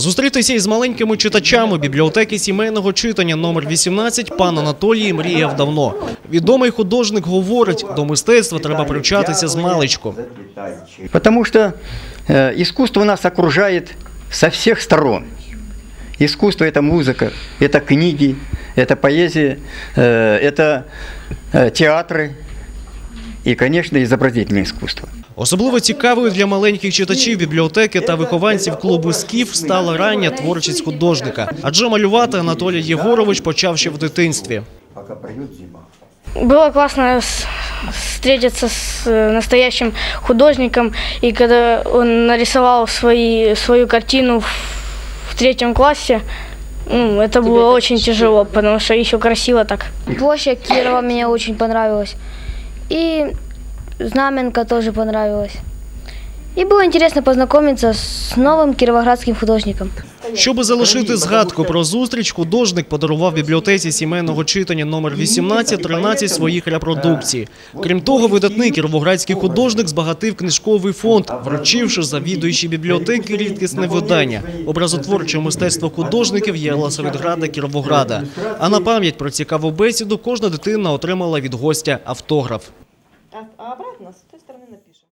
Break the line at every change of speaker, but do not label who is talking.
Зустрітися із маленькими читачами бібліотеки сімейного читання номер 18 пан Анатолій мріяв давно. Відомий художник говорить, до мистецтва треба привчатися з маличку.
Потому что э, искусство нас окружает со всех сторон. Искусство это музыка, это книги, это поэзия, э, это э, театры и, конечно, изобразительное искусство.
Особливо цікавою для маленьких читачів бібліотеки та вихованців клубу Скіф стала рання творчість художника. Адже малювати Анатолій Єгорович почав ще в дитинстві.
Пока пройдет зима.
Было классно с- встретиться с э, настоящим художником, и когда он нарисовал свои, свою картину в, в третьем классе, ну, это было очень тяжело, потому что еще красиво так.
Площадь Кирова мне очень понравилась. И Знаменка тоже понравилась. И было интересно познакомиться с новым кировоградским художником.
Щоби залишити згадку про зустріч, художник подарував бібліотеці сімейного читання номер 18 13 своїх репродукцій. Крім того, видатний кіровоградський художник збагатив книжковий фонд, вручивши завідуючій бібліотеки рідкісне видання образотворче мистецтво художників Єлисаветграда Кіровограда. А на пам'ять про цікаву бесіду кожна дитина отримала від гостя автограф.
А обратно, с той стороны напишем.